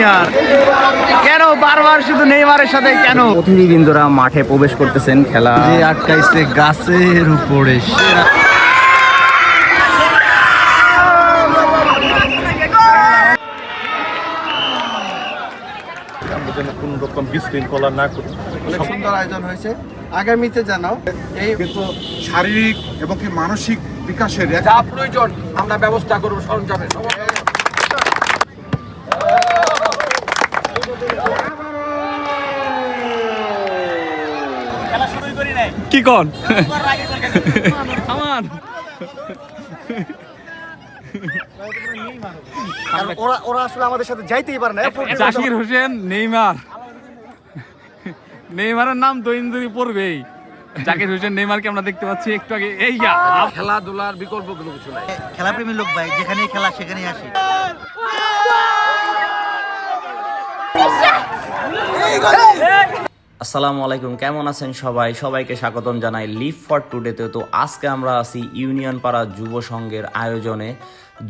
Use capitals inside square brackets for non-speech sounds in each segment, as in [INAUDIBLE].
Junior কেন বারবার শুধু নেইমারের সাথে কেন? অতিথিবৃন্দরা মাঠে প্রবেশ করতেছেন খেলা যে আটকাইছে গাছের উপরে। যেন কোনো রকম বিশৃঙ্খলা না করি। সুন্দর আয়োজন হয়েছে। আগামীতে যেন এই কিন্তু শারীরিক এবং কি মানসিক বিকাশের যা প্রয়োজন আমরা ব্যবস্থা করব সরঞ্জামের কি কন? আমার। ওরা ওরা আসলে আমাদের সাথে যাইতেই পারে না। জাকির হোসেন নেইমার। নেইমারের নাম তো ইঞ্জুরি পড়বেই। জাকির হোসেন নেইমারকে আমরা দেখতে পাচ্ছি একটু আগে। এই যা খেলাধুলার বিকল্প কোনো কিছু নাই। খেলাপ্রেমী লোক ভাই যেখানেই খেলা সেখানেই আসি। আসসালামু আলাইকুম, কেমন আছেন সবাই? সবাইকে স্বাগতম জানাই লিভ ফর টুডেতে তো। আজকে আমরা আছি ইউনিয়ন পাড়া যুব সংঘের আয়োজনে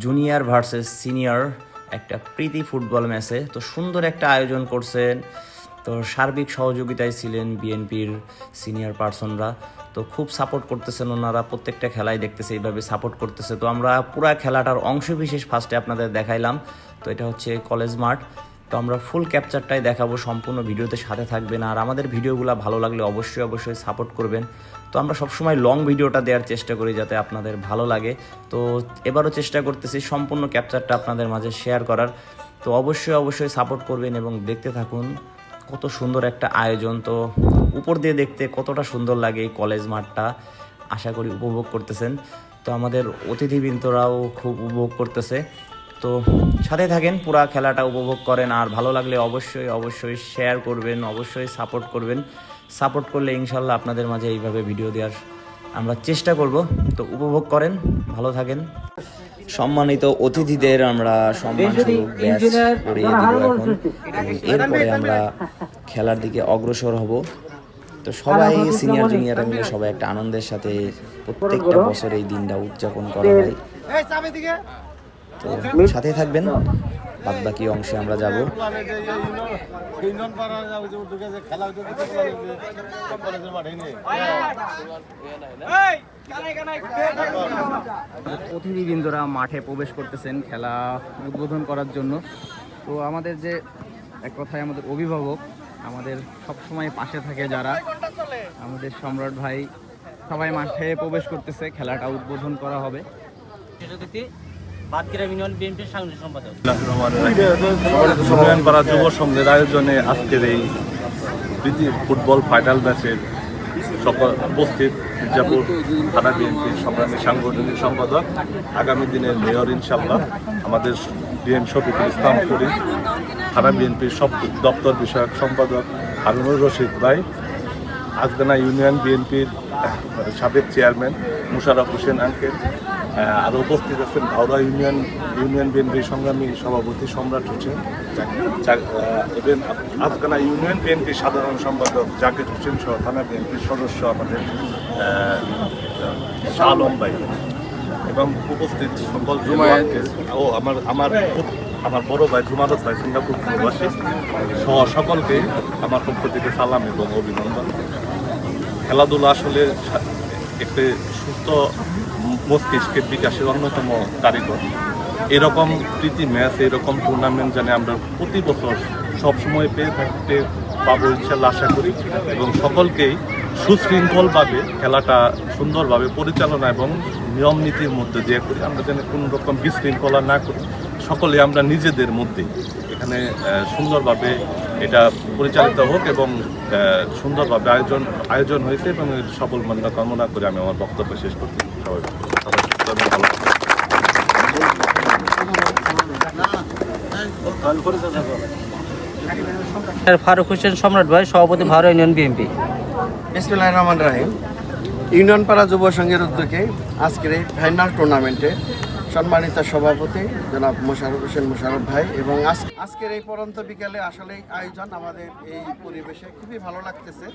জুনিয়র ভার্সেস সিনিয়র একটা প্রীতি ফুটবল ম্যাচে। তো সুন্দর একটা আয়োজন করছেন, তো সার্বিক সহযোগিতায় ছিলেন বিএনপির সিনিয়র পার্সনরা তো খুব সাপোর্ট করতেছেন ওনারা, প্রত্যেকটা খেলায় দেখতেছে, এইভাবে সাপোর্ট করতেছে। তো আমরা পুরা খেলাটার অংশ বিশেষ ফার্স্টে আপনাদের দেখাইলাম। তো এটা হচ্ছে কলেজ মাঠ। তো আমরা ফুল ক্যাপচারটাই দেখাবো, সম্পূর্ণ ভিডিওতে সাথে থাকবেন। আর আমাদের ভিডিওগুলো ভালো লাগলে অবশ্যই অবশ্যই সাপোর্ট করবেন। তো আমরা সবসময় লং ভিডিওটা দেওয়ার চেষ্টা করি যাতে আপনাদের ভালো লাগে। তো এবারও চেষ্টা করতেছি সম্পূর্ণ ক্যাপচারটা আপনাদের মাঝে শেয়ার করার। তো অবশ্যই অবশ্যই সাপোর্ট করবেন এবং দেখতে থাকুন কত সুন্দর একটা আয়োজন। তো উপর দিয়ে দেখতে কতটা সুন্দর লাগে এই কলেজ মাঠটা। আশা করি উপভোগ করতেছেন। তো আমাদের অতিথিবৃন্দরাও খুব উপভোগ করতেছে। তো সাথে থাকেন পুরা খেলাটা উপভোগ করেন আর ভালো লাগলে অবশ্যই অবশ্যই শেয়ার করবেন অবশ্যই সাপোর্ট করবেন। সাপোর্ট করলে ইনশাল্লাহ আপনাদের মাঝে এইভাবে ভিডিও দেওয়ার আমরা চেষ্টা করব। তো উপভোগ করেন ভালো থাকেন। সম্মানিত অতিথিদের আমরা সম্মানস্বরূপ করিয়ে দিব এখন। এরপরে আমরা খেলার দিকে অগ্রসর হব। তো সবাই সিনিয়র জুনিয়ররা মিলে সবাই একটা আনন্দের সাথে প্রত্যেকটা বছর এই দিনটা উদযাপন করা হয়। তো সাথে থাকবেন। বাদ বাকি অংশে আমরা যাব। অতিথিবৃন্দরা মাঠে প্রবেশ করতেছেন খেলা উদ্বোধন করার জন্য। তো আমাদের যে এক কথায় আমাদের অভিভাবক, আমাদের সব সময় পাশে থাকে যারা, আমাদের সম্রাট ভাই সবাই মাঠে প্রবেশ করতেছে, খেলাটা উদ্বোধন করা হবে। আয়োজনে আজকের এই ফুটবল ফাইনাল ম্যাচের উপস্থিত সাংগঠনিক সম্পাদক, আগামী দিনের মেয়র ইনশাল্লাহ আমাদের ডিএম শফিকুল ইসলাম ফরিদ থানা বিএনপির সব দপ্তর বিষয়ক সম্পাদক হারুনুর রশিদ ভাই, আজগানা ইউনিয়ন বিএনপির সাবেক চেয়ারম্যান মুশারফ হোসেন আঙ্কেল আরও উপস্থিত আছেন হাওড়া ইউনিয়ন ইউনিয়ন বিএনপির সংগ্রামী সভাপতি সম্রাট হোসেন এবং আফগানা ইউনিয়ন বিএনপির সাধারণ সম্পাদক জাকির হোসেন সহ থানা বিএনপির সদস্য আমাদের আলম ভাই। এবং উপস্থিত সকল ও আমার আমার আমার বড় ভাই জুমারত ভাই সিঙ্গাপুর প্রবাসী সহ সকলকে আমার পক্ষ থেকে সালাম এবং অভিনন্দন। খেলাধুলা আসলে একটি সুস্থ মস্তিষ্কের বিকাশের অন্যতম কারিগর। এরকম প্রীতি ম্যাচ, এরকম টুর্নামেন্ট জানে আমরা প্রতি বছর সবসময় পেয়ে থাকতে পাবো ইনশাল্লাহ আশা করি। এবং সকলকেই সুশৃঙ্খলভাবে খেলাটা সুন্দরভাবে পরিচালনা এবং নিয়ম নীতির মধ্যে দিয়ে করি। আমরা যেন কোনো রকম বিশৃঙ্খলা না করি। সকলে আমরা নিজেদের মধ্যে এখানে সুন্দরভাবে এটা পরিচালিত হোক এবং সুন্দরভাবে আয়োজন আয়োজন হয়েছে এবং সফল মান্না কামনা করে আমি আমার বক্তব্য শেষ করছি। সবাই ফারুক হোসেন সম্রাট ভাই, সভাপতি ভারত ইউনিয়ন বিএনপি। বিসমুল্লাহ রহমান রাহিম। ইউনিয়ন পাড়া যুব সংঘের উদ্যোগে আজকের এই ফাইনাল টুর্নামেন্টে সম্মানিত সভাপতি জনাব মোশারফ হোসেন মোশারফ ভাই এবং আজকের এই পরন্ত বিকালে আসলে আয়োজন আমাদের এই পরিবেশে খুবই ভালো লাগতেছে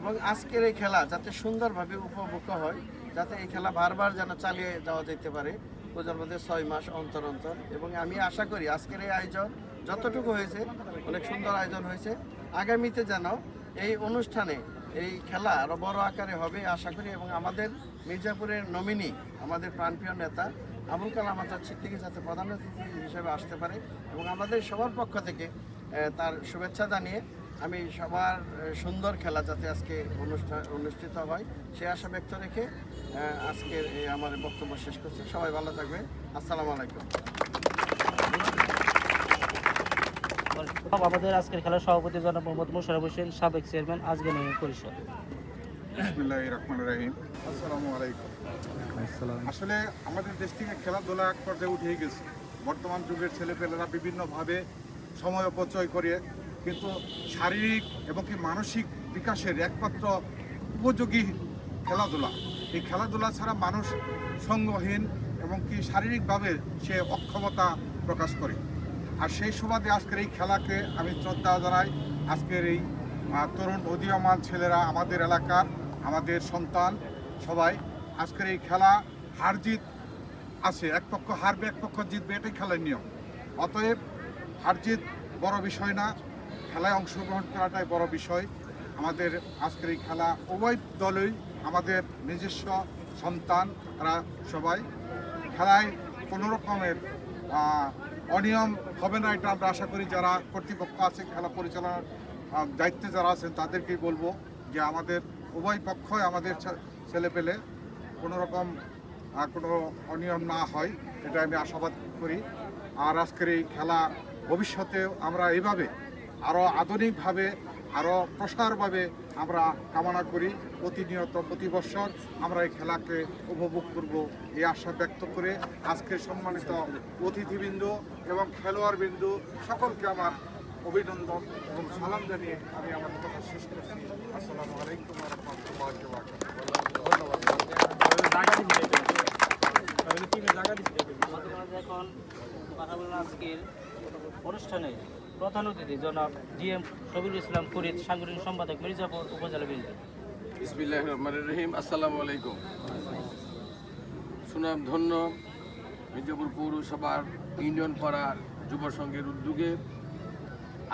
এবং আজকের এই খেলা যাতে সুন্দরভাবে উপভোগ হয় যাতে এই খেলা বারবার যেন চালিয়ে যাওয়া যেতে পারে প্রজন্মদের ছয় মাস অন্তর অন্তর। এবং আমি আশা করি আজকের এই আয়োজন যতটুকু হয়েছে, অনেক সুন্দর আয়োজন হয়েছে। আগামীতে যেন এই অনুষ্ঠানে এই খেলা আরও বড় আকারে হবে আশা করি। এবং আমাদের মির্জাপুরের নমিনি, আমাদের প্রাণপ্রিয় নেতা আবুল কালাম আজাদ সিদ্দিকী যাতে প্রধান অতিথি হিসেবে আসতে পারে এবং আমাদের সবার পক্ষ থেকে তার শুভেচ্ছা জানিয়ে আমি সবার সুন্দর খেলা যাতে আজকে অনুষ্ঠান অনুষ্ঠিত হয়, সে আশা ব্যক্ত রেখে আজকের এই আমার বক্তব্য শেষ করছি। সবাই ভালো থাকবে আসসালামু আলাইকুম। আমাদের আজকের খেলার সভাপতি জনাব মোহাম্মদ মোশারফ হোসেন সাবেক চেয়ারম্যান আজকে নিয়ে পরিষদ। বিসমিল্লাহ রহমান রহিম। আসসালামু আলাইকুম। আসলে আমাদের দেশ থেকে খেলাধুলা এক পর্যায়ে উঠে গেছে। বর্তমান যুগের ছেলেপেলেরা বিভিন্নভাবে সময় অপচয় করে কিন্তু শারীরিক এবং কি মানসিক বিকাশের একমাত্র উপযোগী খেলাধুলা। এই খেলাধুলা ছাড়া মানুষ সঙ্গহীন এবং কি শারীরিকভাবে সে অক্ষমতা প্রকাশ করে। আর সেই সুবাদে আজকের এই খেলাকে আমি শ্রদ্ধা জানাই। আজকের এই তরুণ উদীয়মান ছেলেরা, আমাদের এলাকার আমাদের সন্তান সবাই আজকের এই খেলা হার জিত আছে। এক পক্ষ হারবে, এক পক্ষ জিতবে, এটাই খেলার নিয়ম। অতএব হার জিত বড় বিষয় না, খেলায় অংশগ্রহণ করাটাই বড় বিষয়। আমাদের আজকের এই খেলা উভয় দলই আমাদের নিজস্ব সন্তান, তারা সবাই খেলায় কোনো রকমের অনিয়ম হবে না এটা আমরা আশা করি। যারা কর্তৃপক্ষ আছে, খেলা পরিচালনার দায়িত্বে যারা আছেন, তাদেরকেই বলব যে আমাদের উভয় পক্ষই আমাদের ছেলে পেলে কোনো রকম কোনো অনিয়ম না হয়, এটা আমি আশাবাদ করি। আর আজকের এই খেলা ভবিষ্যতেও আমরা এইভাবে আরও আধুনিকভাবে আরও প্রসারভাবে আমরা কামনা করি। প্রতিনিয়ত, প্রতি বছর আমরা এই খেলাকে উপভোগ করব এই আশা ব্যক্ত করে আজকের সম্মানিত অতিথিবৃন্দ এবং খেলোয়াড়বৃন্দ সকলকে আমার অভিনন্দন এবং সালাম জানিয়ে আমি আমার কথা শেষ করছি। আসসালামু আলাইকুম রহমতুল্লাহ এখন কথা বলুন আজকের অনুষ্ঠানে প্রধান অতিথি জনাব ডিএম শবির ইসলাম ফরিদ, সাংগঠনিক সম্পাদক মির্জাপুর উপজেলা বিএনপি। রহিম, আসসালামু আলাইকুম। সুনাম ধন্য মির্জাপুর পৌরসভার ইউনিয়ন পাড়ার যুব সংঘের উদ্যোগে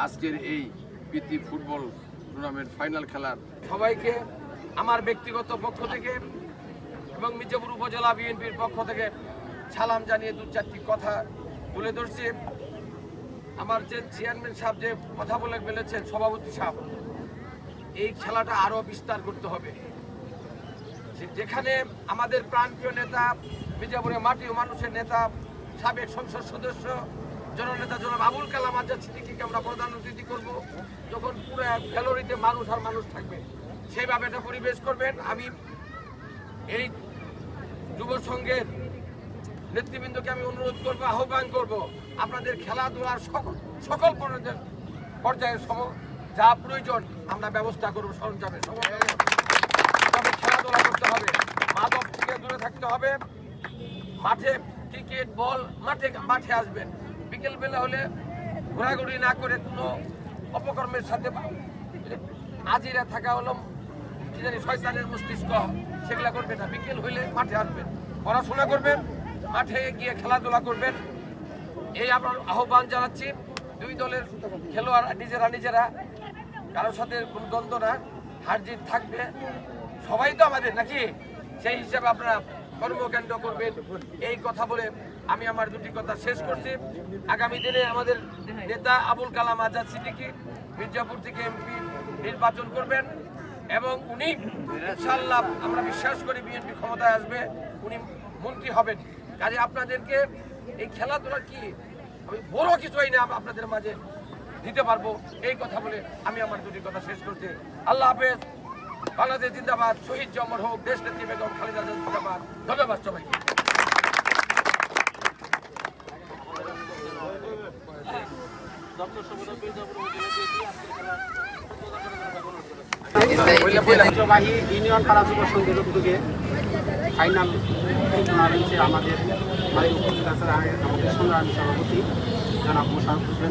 আজকের এই প্রীতি ফুটবল টুর্নামেন্ট ফাইনাল খেলার সবাইকে, আমার ব্যক্তিগত পক্ষ থেকে এবং মির্জাপুর উপজেলা বিএনপির পক্ষ থেকে সালাম জানিয়ে দু চারটি কথা তুলে ধরছি। আমার যে চেয়ারম্যান সাহেব যে কথা বলে ফেলেছেন, সভাপতি সাহেব, এই খেলাটা আরও বিস্তার করতে হবে। যেখানে আমাদের প্রাণপ্রিয় নেতা মির্জাপুরের মাটি ও মানুষের নেতা, সাবেক সংসদ সদস্য, জননেতা জনাব আবুল কালাম আজাদ সিদ্দিকিকে আমরা প্রধান অতিথি করব। যখন পুরো গ্যালারিতে মানুষ আর মানুষ থাকবে, সেইভাবে এটা পরিবেশ করবেন। আমি এই যুব সংঘের নেতৃবৃন্দকে আমি অনুরোধ করব, আহ্বান করব, আপনাদের খেলাধুলার সকল সকল পর্যায়ে- পর্যায়ের সম, যা প্রয়োজন, আমরা ব্যবস্থা করব সরঞ্জামের তবে খেলাধুলা করতে হবে, মাদক থেকে দূরে থাকতে হবে। মাঠে ক্রিকেট, বল মাঠে মাঠে আসবেন। বিকেলবেলা হলে ঘোরাঘুরি না করে কোনো অপকর্মের সাথে আজিরা থাকা হলো শয়তানের মস্তিষ্ক, সেগুলা করবে না। বিকেল হইলে মাঠে আসবেন, পড়াশোনা করবেন। মাঠে গিয়ে খেলাধুলা করবেন। এই আমার আহ্বান জানাচ্ছি। দুই দলের খেলোয়াড় নিজেরা নিজেরা, কারোর সাথে কোনো দ্বন্দ্ব না, হার জিত থাকবে। সবাই তো আমাদের নাকি? সেই হিসাবে আপনারা কর্মকাণ্ড করবেন। এই কথা বলে আমি আমার দুটি কথা শেষ করছি। আগামী দিনে আমাদের নেতা আবুল কালাম আজাদ সিদ্দিকী মির্জাপুর থেকে এমপি নির্বাচন করবেন এবং উনি ইনশাল্লাহ আমরা বিশ্বাস করি বিএনপি ক্ষমতায় আসবে, উনি মন্ত্রী হবেন। কাজে আপনাদেরকে এই খেলাধুলা কি আমি বড় কিছুই না আপনাদের মাঝে দিতে পারব? এই কথা বলে আমি আমার দুটি কথা শেষ করছি। আল্লাহ হাফেজ। বাংলাদেশ জিন্দাবাদ। শহীদ জমর হোক, দেশ নেত্রী বেগম খালেদা জিন্দাবাদ। ধন্যবাদ জন্য ঐতিহ্যবাহী ইউনিয়ন পাড়া যুব সংঘের উদ্যোগে ফাইনাল টুর্নামেন্টে আমাদের উপস্থিত আছেন আমাদের সংগ্রামী সভাপতি জনাব মোশারফ হোসেন।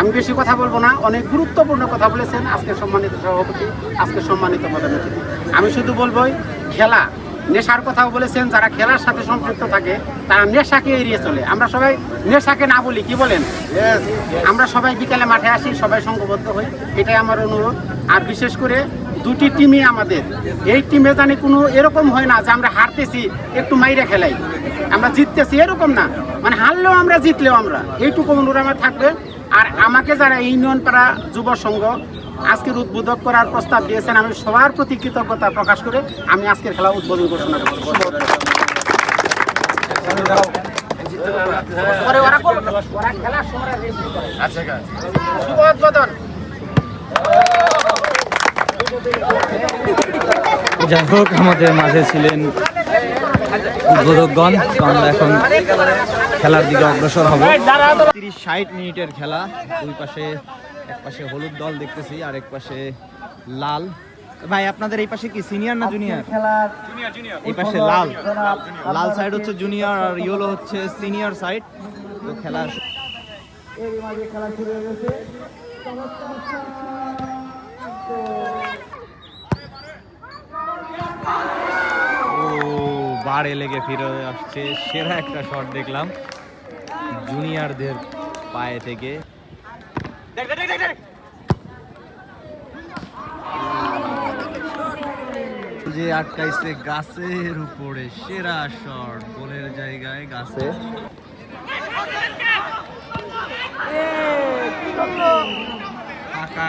আমি বেশি কথা বলব না অনেক গুরুত্বপূর্ণ কথা বলেছেন আজকে সম্মানিত সভাপতি আজকে সম্মানিত প্রধান অতিথি আমি শুধু বলবোই খেলা নেশার কথাও বলেছেন যারা খেলার সাথে সম্পৃক্ত থাকে তারা নেশাকে এড়িয়ে চলে। আমরা সবাই নেশাকে না বলি কি বলেন? আমরা সবাই বিকালে মাঠে আসি সবাই সংঘবদ্ধ হই এটাই আমার অনুরোধ। আর বিশেষ করে দুটি টিমই আমাদের। এই টিমে জানি কোনো এরকম হয় না যে আমরা হারতেছি একটু মাইরে খেলাই। আমরা জিততেছি এরকম না। মানে হারলেও আমরা জিতলেও আমরা। এইটুকু অনুরোধ আমার থাকবে। আর আমাকে যারা ইউনিয়ন পাড়া যুব সংঘ আজকের উদ্বোধক করার প্রস্তাব দিয়েছেন আমি সবার প্রতি কৃতজ্ঞতা প্রকাশ করে আমি আজকের খেলা উদ্বোধন ঘোষণা করবে। করে। শুভ উদ্বোধন। যাই হোক আমাদের মাঝে ছিলেন উদ্বোধকগণ। তো আমরা এখন খেলার দিকে অগ্রসর হব। তিরিশ ষাট মিনিটের খেলা। দুই পাশে এক পাশে হলুদ দল দেখতেছি আর এক পাশে লাল। ভাই আপনাদের এই পাশে কি সিনিয়র না জুনিয়র এই পাশে লাল। লাল সাইড হচ্ছে জুনিয়র আর ইয়েলো হচ্ছে সিনিয়র সাইড তো খেলা ও, বারে লেগে ফিরে আসছে। সেরা একটা শট দেখলাম জুনিয়রদের পায়ে থেকে। যে আটকাইছে গাছের উপরে, সেরা শট গোলের জায়গায় গাছে। ফাঁকা।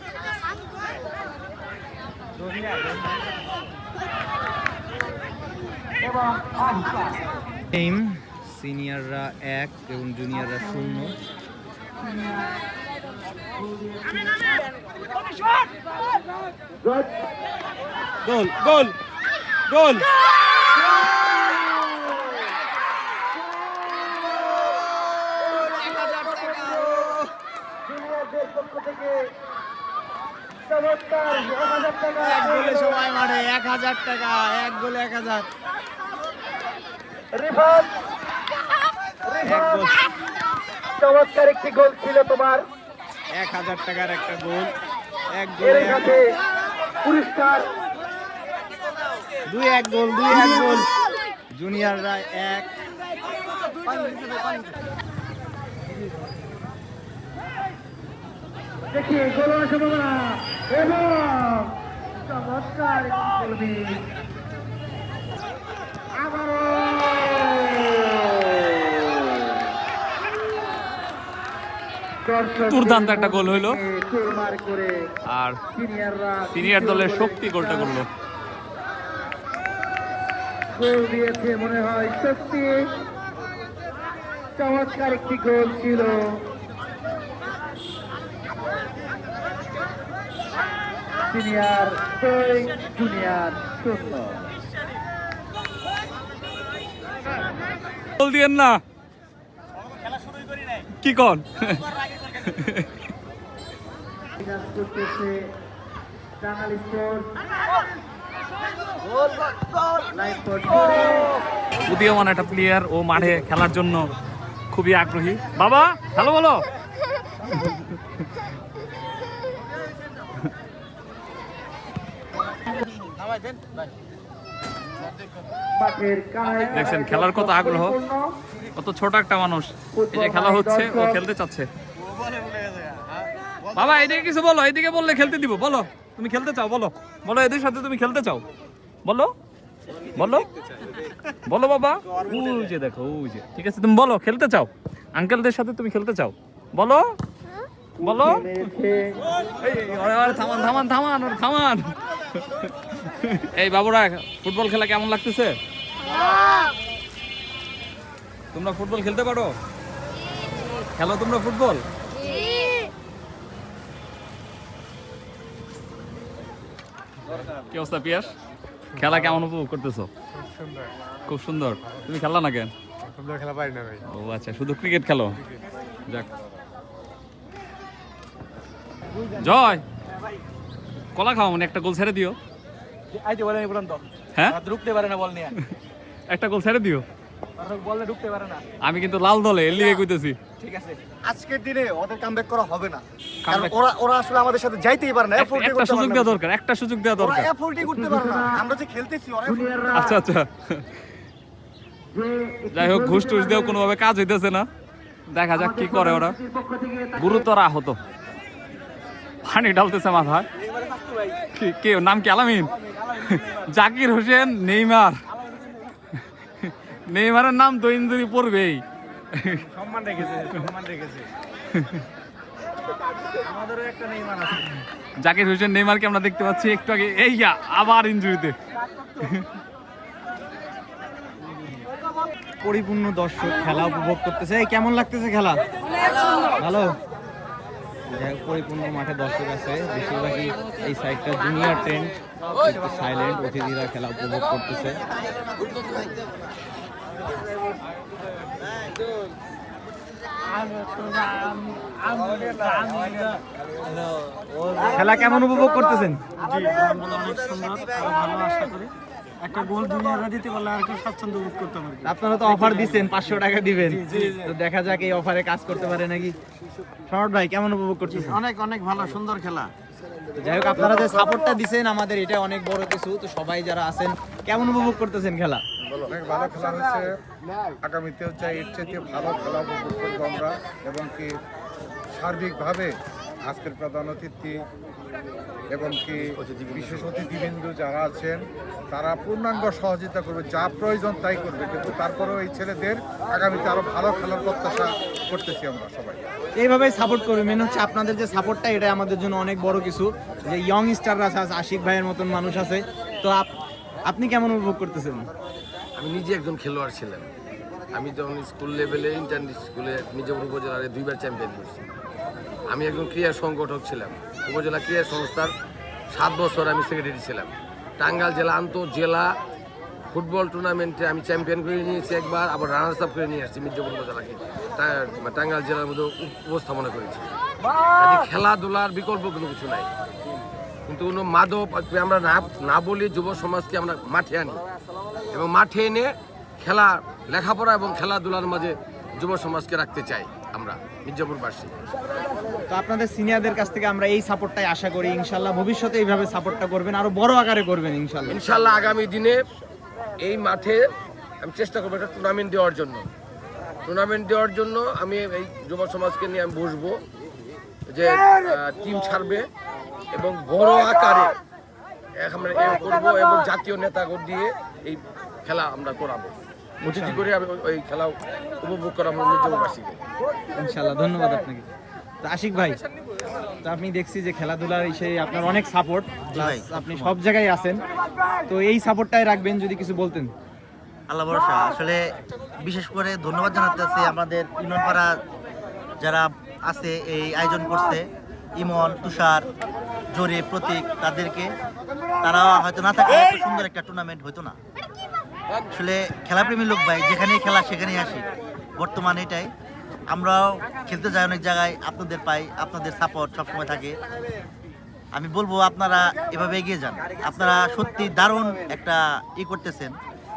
টিম সিনিয়ররা এক এবং জুনিয়ররা শূন্য। গোল গোল গোল এক গোলে সবাই মাঠে এক হাজার টাকা এক গোলে এক হাজার। এক গোল। চমৎকার একটি গোল ছিল তোমার। এক হাজার টাকার একটা গোল এক পুরস্কার। দুই এক গোল দুই এক গোল। জুনিয়ররা এক। দেখি গোল সম্ভাবনা এবং চমৎকার একটি গোল আবারও। দুর্দান্ত একটা গোল হইল। আর সিনিয়র দলের শক্তি গোলটা করল। গোল দিয়েছে মনে হয় সত্যি। চমৎকার একটি গোল ছিল। সিনিয়র দুই জুনিয়র শূন্য গোল দিয়েন না। কি কন? করতেছে টাঙ্গাল উদীয়মান একটা প্লেয়ার ও মাঠে খেলার জন্য খুবই আগ্রহী। বাবা ভালো বলো। [LAUGHS] দেখছেন খেলার কত আগ্রহ? কত ছোট একটা মানুষ। এই যে খেলা হচ্ছে ও খেলতে চাচ্ছে। বাবা এদিকে কিছু বলো এদিকে বললে খেলতে দিব বলো। তুমি খেলতে চাও বলো। বলো এদের সাথে তুমি খেলতে চাও। বলো। বলো। বলো বাবা। ওই যে দেখো ওই যে। ঠিক আছে তুমি বলো খেলতে চাও? আঙ্কেলদের সাথে তুমি খেলতে চাও? বলো। বলো। এই, এই, আরে, আরে, থামান থামান থামান ওরে থামান। এই বাবুরা, ফুটবল খেলা কেমন লাগতেছে? তোমরা ফুটবল খেলতে পারো? খেলো তোমরা ফুটবল? কি অবস্থা পিয়াস? খেলা কেমন উপভোগ করতেছো? খুব সুন্দর। তুমি খেললা না কেন? খেলা ভাই ও আচ্ছা শুধু ক্রিকেট খেলো? যাক। জয়! কলা খাও মানে একটা গোল ছেড়ে দিও। আইতে বলে বলেন তো। হ্যাঁ? ঢুকতে পারে না বল নিয়ে। একটা গোল ছেড়ে দিও। বললে ঢুকতে পারে না। আমি কিন্তু লাল দলে এর লিগে কইতেছি। ঠিক আছে। আজকের দিনে ওদের কামব্যাক করা হবে না। Comeback- ওরা ওরা আসলে আমাদের সাথে যাইতেই পারে না। একটা- একটা সুযোগ দেওয়া দরকার একটা সুযোগ দেওয়া ওরা এফোর্টই করতে পারে না। আমরা যে খেলতেছি ওরা আচ্ছা আচ্ছা। যাই হোক ঘুষ টুস দিয়েও কোনোভাবে কাজ হইতেছে না। দেখা যাক কি করে ওরা। গুরুতর আহত। পানি ঢালতেছে মাথায়। কি- নাম কি আলামিন? [LAUGHS] জাকির হোসেন নেইমার। নেইমারের নাম তো ইঞ্জুরি পড়বেই। সম্মান রেখেছে সম্মান রেখেছে। আমাদেরও একটা নেইমার আছে। জাকির হোসেন নেইমারকে আমরা দেখতে পাচ্ছি একটু আগে। এই যা, আবার ইঞ্জুরিতে। পরিপূর্ণ দর্শক খেলা উপভোগ করতেছে। এই কেমন লাগতেছে খেলা? ভালো? যাই হোক, পরিপূর্ণ মাঠে দর্শক আছে। বেশিরভাগই এই সাইডটা জুনিয়র ট্রেন্ড সাইলেন্ট অতিথিরা খেলা উপভোগ করতেছে। খেলা কেমন উপভোগ করতেছেন? একটা গোল দুনিয়ারা দিতে পারলে আর কি স্বাচ্ছন্দ্য বোধ করতাম আর কি আপনারা তো অফার দিচ্ছেন পাঁচশো টাকা দিবেন। তো দেখা যাক এই অফারে কাজ করতে পারে নাকি। শরৎ ভাই কেমন উপভোগ করতেছেন? অনেক অনেক ভালো সুন্দর খেলা। যাই হোক আপনারা যে সাপোর্টটা দিছেন আমাদের এটা অনেক বড় কিছু। তো সবাই যারা আছেন কেমন উপভোগ করতেছেন খেলা? অনেক ভালো খেলা হয়েছে। আগামীতেও চাই এর চাইতে ভালো খেলা উপভোগ করব আমরা। এবং কি সার্বিকভাবে আজকের প্রধান অতিথি এবং কি বিশেষ অতিথিবৃন্দ যারা আছেন তারা পূর্ণাঙ্গ সহযোগিতা করবে। যা প্রয়োজন তাই করবে। কিন্তু তারপরেও এই ছেলেদের আগামীতে আরও ভালো খেলার প্রত্যাশা করতেছি আমরা সবাই। এইভাবেই সাপোর্ট করবে। মেন হচ্ছে আপনাদের যে সাপোর্টটা এটা আমাদের জন্য অনেক বড় কিছু। যে ইয়ং স্টাররা আছে আশিক ভাইয়ের মতন মানুষ আছে। তো আপ- আপনি কেমন উপভোগ করতেছেন? আমি নিজে একজন খেলোয়াড় ছিলাম। আমি যখন স্কুল লেভেলে ইন্টার স্কুলে মির্জাপুর উপজেলার দুইবার চ্যাম্পিয়ন করছি আমি একজন ক্রীড়া সংগঠক ছিলাম। উপজেলা ক্রীড়া সংস্থার সাত বছর আমি সেক্রেটারি ছিলাম। টাঙ্গাইল জেলা আন্তঃ জেলা ফুটবল টুর্নামেন্টে আমি চ্যাম্পিয়ন করে নিয়েছি একবার, আবার রানার্স আপ করে নিয়ে আসছি মির্জাপুর উপজেলাকে টা- টাঙ্গাইল জেলার মধ্যে উপস্থাপনা করেছি। খেলাধুলার বিকল্প কোনো কিছু নাই। কিন্তু কোনো মাদক আমরা না না বলি যুব সমাজকে আমরা মাঠে আনি। এবং মাঠে এনে খেলা, লেখাপড়া এবং খেলাধুলার মাঝে যুব সমাজকে রাখতে চাই। আমরা মির্জাপুরবাসী তো আপনাদের সিনিয়রদের কাছ থেকে আমরা এই সাপোর্টটাই আশা করি ইনশাল্লাহ ভবিষ্যতে এইভাবে সাপোর্টটা করবেন আরও বড় আকারে করবেন ইনশাল্লাহ। ইনশাল্লাহ আগামী দিনে এই মাঠে আমি চেষ্টা করব একটা টুর্নামেন্ট দেওয়ার জন্য। টুর্নামেন্ট দেওয়ার জন্য আমি এই যুব সমাজকে নিয়ে আমি বসবো যে টিম ছাড়বে এবং বড় আকারে আমরা করব এবং জাতীয় নেতা দিয়ে এই খেলা আমরা করাবো। অতিথি করে আমি ওই- খেলা উপভোগ করাবো মির্জাপুরবাসীকে ইনশাল্লাহ ধন্যবাদ আপনাকে। তো আশিক ভাই তো আপনি দেখছি যে খেলাধুলার ইসে আপনার অনেক সাপোর্ট আপনি সব জায়গায় আছেন। তো এই সাপোর্টটাই রাখবেন যদি কিছু বলতেন। আল্লাহ ভরসা। আসলে বিশেষ করে ধন্যবাদ জানাতে আছে আমাদের ইউনিয়নপাড়া যারা আছে এই আয়োজন করছে ইমন তুষার জোরে প্রতীক তাদেরকে। তারা হয়তো না থাকলে এত সুন্দর একটা টুর্নামেন্ট হতো না। আসলে খেলাপ্রেমী লোক ভাই, যেখানেই খেলা সেখানেই আসি। বর্তমানে এটাই। আমরাও খেলতে যাই অনেক জায়গায়, আপনাদের পাই, আপনাদের সাপোর্ট সবসময় থাকে। আমি বলব আপনারা এভাবে এগিয়ে যান। আপনারা সত্যি দারুণ একটা ই করতেছেন।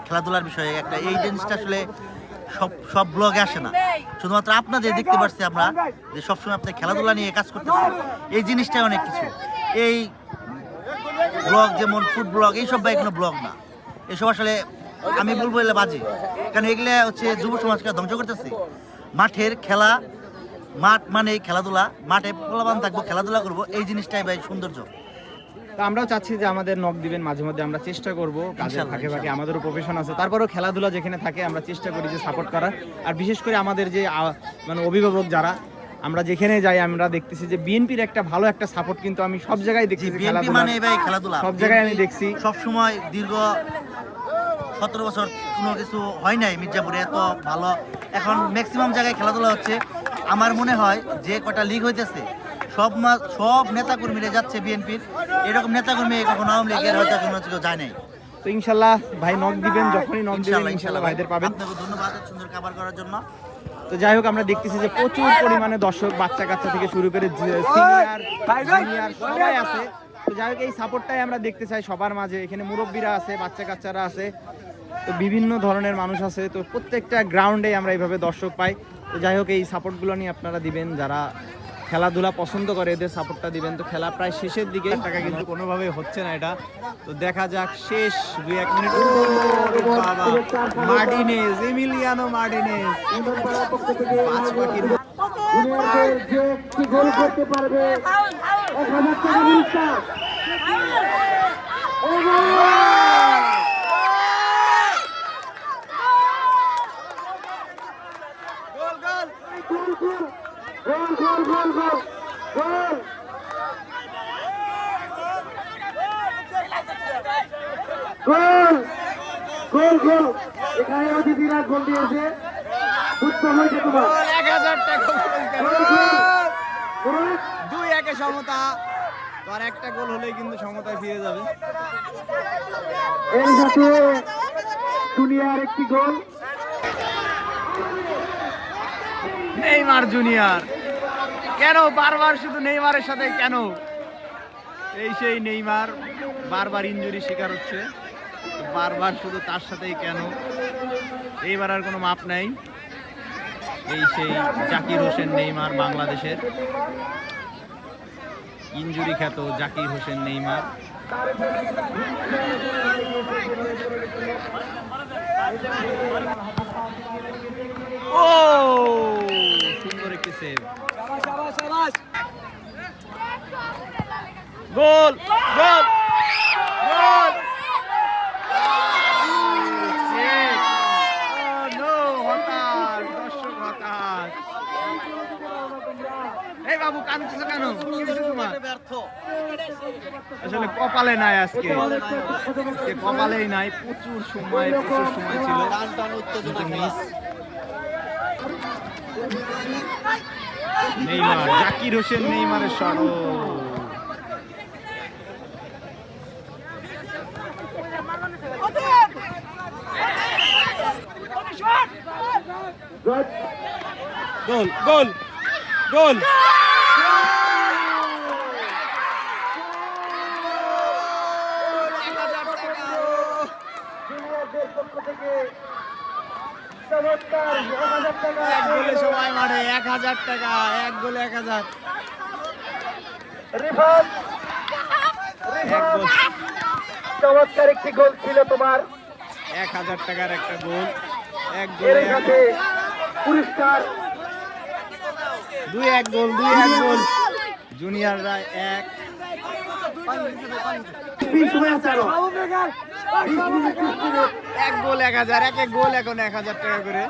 খেলাধুলার বিষয়ে একটা, এই জিনিসটা আসলে সব সব ব্লগে আসে না। শুধুমাত্র আপনাদের দেখতে পাচ্ছি আমরা যে সবসময় আপনার খেলাধুলা নিয়ে কাজ করতেছেন। এই জিনিসটাই অনেক কিছু। এই ব্লগ যেমন ফুড ব্লগ এইসব ভাই কোনো ব্লগ না। এসব আসলে আমি বলব এগুলো বাজে। কারণ এগুলো হচ্ছে যুব সমাজকে ধ্বংস করতেছে। মাঠের খেলা মাঠ মানে খেলাধুলা মাঠে পোলাবান থাকব খেলাধুলা করব এই জিনিসটাই ভাই সৌন্দর্য। তো আমরাও চাচ্ছি যে আমাদের নক দিবেন মাঝে মধ্যে আমরা চেষ্টা করব কাজের ফাঁকে ফাঁকে আমাদেরও প্রফেশন আছে। তারপরেও খেলাধুলা যেখানে থাকে আমরা চেষ্টা করি যে সাপোর্ট করার। আর বিশেষ করে আমাদের যে মানে অভিভাবক যারা আমরা যেখানে যাই আমরা দেখতেছি যে বিএনপির একটা ভালো একটা সাপোর্ট কিন্তু আমি সব জায়গায় দেখছি মানে ভাই খেলাধুলা। সব জায়গায় আমি দেখছি। সব সময় দীর্ঘ সতেরো বছর কোনো কিছু হয় নাই মির্জাপুরে এত ভালো। এখন ম্যাক্সিমাম জায়গায় খেলাধুলা হচ্ছে। আমার মনে হয় যে কটা লিগ হইতেছে সব মা- সব নেতাকর্মীরা যাচ্ছে বিএনপির। এরকম নেতাকর্মী কখনো আওয়ামী লীগের হয়তো কোনো কেউ যায় নাই। তো ইনশাল্লাহ ভাই নক দিবেন যখনই নক দিবেন ইনশাল্লাহ ভাইদের পাবেন। আপনাকে ধন্যবাদ সুন্দর খাবার করার জন্য। তো যাই হোক আমরা দেখতেছি যে প্রচুর পরিমাণে দর্শক বাচ্চা কাচ্চা থেকে শুরু করে সিনিয়র সবাই আছে। তো যাই হোক এই সাপোর্টটাই আমরা দেখতে চাই সবার মাঝে। এখানে মুরব্বীরা আছে বাচ্চা কাচ্চারা আছে। তো বিভিন্ন ধরনের মানুষ আছে তো প্রত্যেকটা গ্রাউন্ডে আমরা এইভাবে দর্শক পাই। তো যাই হোক এই সাপোর্টগুলো নিয়ে আপনারা দিবেন যারা খেলাধুলা পছন্দ করে এদের সাপোর্টটা দিবেন। তো খেলা প্রায় শেষের দিকে। টাকা কিন্তু কোনোভাবে হচ্ছে না এটা। তো দেখা যাক শেষ দুই এক মিনিট। Martinez Emiliano Martinez. পাঁচ পাখির এক হাজার টাকা দুই একে সমতা। আর একটা গোল হলেই কিন্তু সমতায় ফিরে যাবে। এই সাথে দুনিয়ার একটি গোল। Neymar junior. কেন বারবার শুধু নেইমারের সাথে? কেন? এই সেই নেইমার বারবার ইনজুরি শিকার হচ্ছে। বারবার শুধু তার সাথেই কেন? এইবার আর কোনো মাপ নাই। এই সেই জাকির হোসেন নেইমার বাংলাদেশের। ইনজুরি খ্যাত জাকির হোসেন নেইমার। ও! সুন্দর একটি সেভ গোল গোল গোল। কেন? কপালে নাই নাই, প্রচুর সময় সময় ছিল। জাকির হোসেন নেইমারের শট। গোল গোল গোল এক গোলে সময় মারে এক হাজার টাকা এক গোলে এক হাজার। চমৎকার একটি গোল ছিল তোমার। এক হাজার টাকার একটা গোল এক গোলে পুরস্কার। দুই এক গোল দুই এক গোল। জুনিয়ররা এক। এক গোল এক হাজার। এক এক গোল এখন এক হাজার টাকা করে।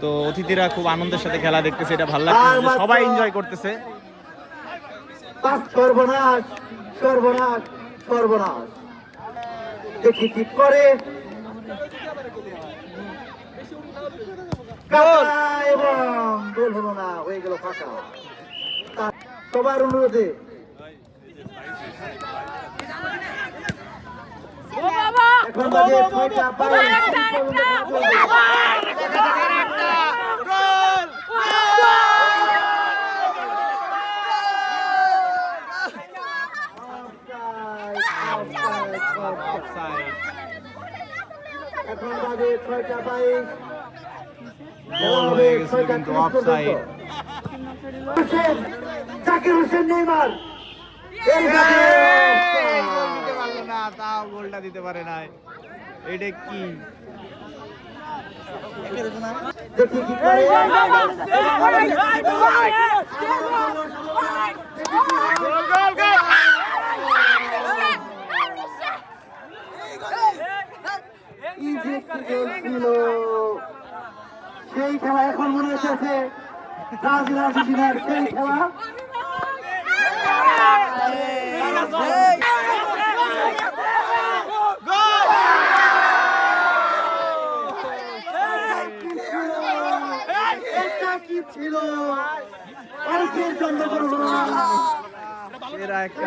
তো অতিথিরা খুব আনন্দের সাথে খেলা দেখতেছে এটা ভালো লাগছে সবাই এনজয় করতেছে। সর্বনাশ সর্বনাশ সর্বনাশ। দেখি কি করে? এবং গোল হলো না হয়ে গেল ফাঁকা। সবার অনুরোধে। এখন বাজে ছয়টা পাঁচ এখন বাজে ছয়টা বাইশ গোল হয়ে গেছিল কিন্তু অফসাইড হোসেন জাকির হোসেন নেইমার এর সাথে গোল দিতে পারল না তাও গোলটা দিতে পারে নাই এটা কি দেখি কি করে কি যে একটি গোল ছিল সেই খেলা এখন মনে হচ্ছে ব্রাজিল আর্জেন্টিনার সেই খেলা। ছিল ভারতের জন্মগ্রহণ এরা একটা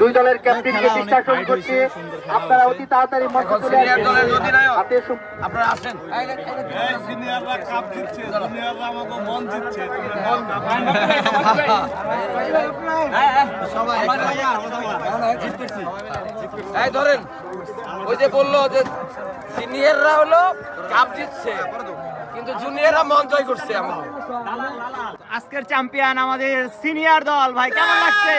দুই দলের ক্যাপ্টেনকে ডিসকাশন করছে আপনারা। অতি তাড়াতাড়ি মঞ্চে চলে আসবেন হাতে সু- আপনারা আসেন এই ধরেন ওই যে বলল যে সিনিয়ররা হলো কাপ জিতছে কিন্তু জুনিয়ররা মন জয় করছে আমাদের আজকের চ্যাম্পিয়ন আমাদের সিনিয়র দল ভাই কেমন লাগছে